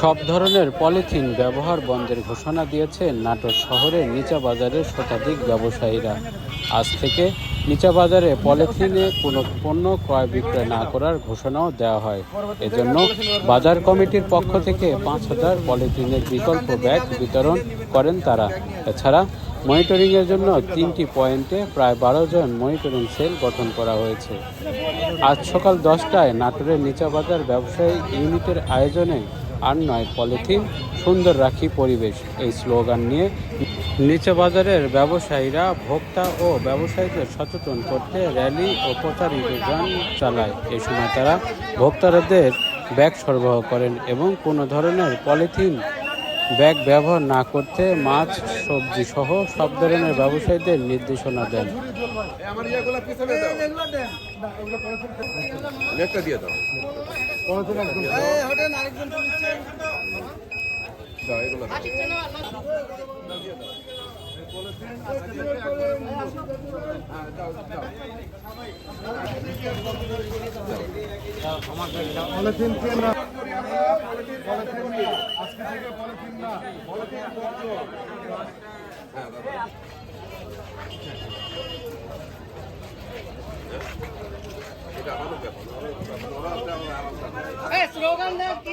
সব ধরনের পলিথিন ব্যবহার বন্ধের ঘোষণা দিয়েছে নাটোর শহরের নিচা বাজারের শতাধিক ব্যবসায়ীরা। আজ থেকে নিচা বাজারে পলিথিনে কোনো পণ্য ক্রয় বিক্রয় না করার ঘোষণাও দেওয়া হয়। এজন্য বাজার কমিটির পক্ষ থেকে পাঁচ হাজার পলিথিনের বিকল্প ব্যাগ বিতরণ করেন তারা। এছাড়া মনিটরিংয়ের জন্য তিনটি পয়েন্টে প্রায় বারো জন মনিটরিং সেল গঠন করা হয়েছে। আজ সকাল দশটায় নাটোরের নিচা বাজার ব্যবসায়ী ইউনিটের আয়োজনে আর নয়, পলিথিন, সুন্দর রাখি পরিবেশ। এই স্লোগান নিয়ে নিচে বাজারের ব্যবসায়ীরা ভোক্তা ও ব্যবসায়ীদের সচেতন করতে র্যালি ও প্রচার অভিযান চালায়। এই সময় তারা ভোক্তাদের ব্যাগ সরবরাহ করেন এবং কোনো ধরনের পলিথিন ব্যাগ ব্যবহার না করতে মাছ, সবজি সহ সব ধরনের ব্যবসায়ীদের নির্দেশনা দেন। পলিথিন আজকে থেকে স্লোগান দেন কি